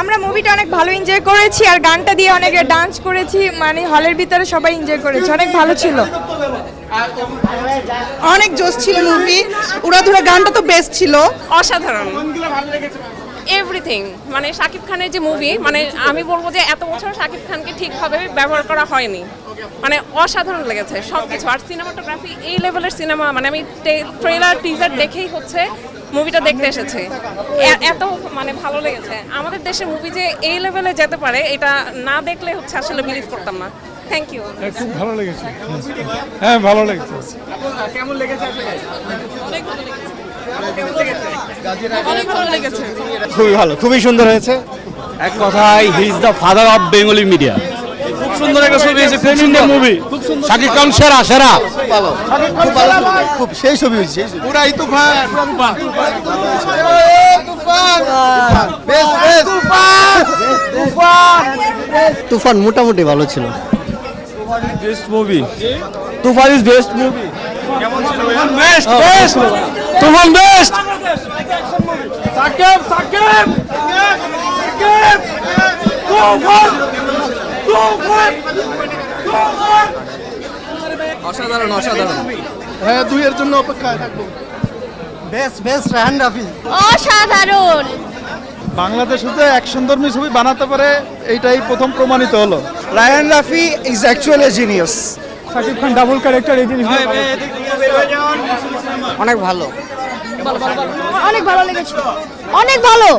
আমরা মুভিটা অনেক ভালো এনজয় করেছি আর গানটা দিয়ে অনেক ডান্স করেছি মানে হলের ভিতরে সবাই এনজয় করেছি, অনেক ভালো ছিল। অনেক জোশ ছিল মুভি উড়াধুরা গানটা তো বেস্ট ছিল। অসাধারণ। এভরিথিং মানে শাকিব খানের যে মুভি মানে আমি বলব যে এত বছর শাকিব খানকে ঠিকভাবে ব্যবহার করা হয়নি। মানে অসাধারণ লেগেছে সব কিছু আর সিনেমাটোগ্রাফি এই লেভেলের সিনেমা মানে আমি ট্রেলার টিজার দেখেই হচ্ছে মুভিটা দেখতে এসেছে। এত মানে ভালো লেগেছে। আমাদের দেশে মুভি যে এই লেভেলে যেতে পারে এটা না দেখলে হচ্ছে আসলে বিলিভ করতাম না। থ্যাংক ইউ হ্যাঁ, খুব ভালো লেগেছে। হ্যাঁ ভালো লেগেছে। কেমন লেগেছে খুবই ভালো খুবই সুন্দর হয়েছে। এক কথায় he is the father of Bengali media সুন্দর একটা ছবি হয়েছে খুব সুন্দর মুভি শাকিব খান সেরা সেরা। ভালো খুব ভালো খুব সেই ছবি। হয়েছে পুরাই তুফান। তুফান মোটামুটি ভালো ছিল। Best movie Toofan is best movie best best Toofan best Shakib. Shakib Shakib. Toofan অসাধারণ অসাধারণ। হ্যাঁ দুইয়ের জন্য অপেক্ষায় থাকব। বেস্ট বেস্ট রাহান রাফি অসাধারণ। বাংলাদেশ হতে অ্যাকশন ধর্মী ছবি বানাতে পারে এইটাই প্রথম প্রমাণিত হলো। Raihan Rafi is actually a genius Shakib Khan double character এই জিনিস অনেক ভালো। অনেক ভালো লেগেছে। অনেক ভালো।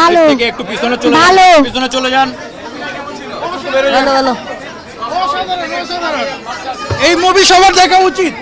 ভালো। একটু পিছনে চলে ভালো। পিছনে চলে যান। এই মুভি সবার দেখা উচিত।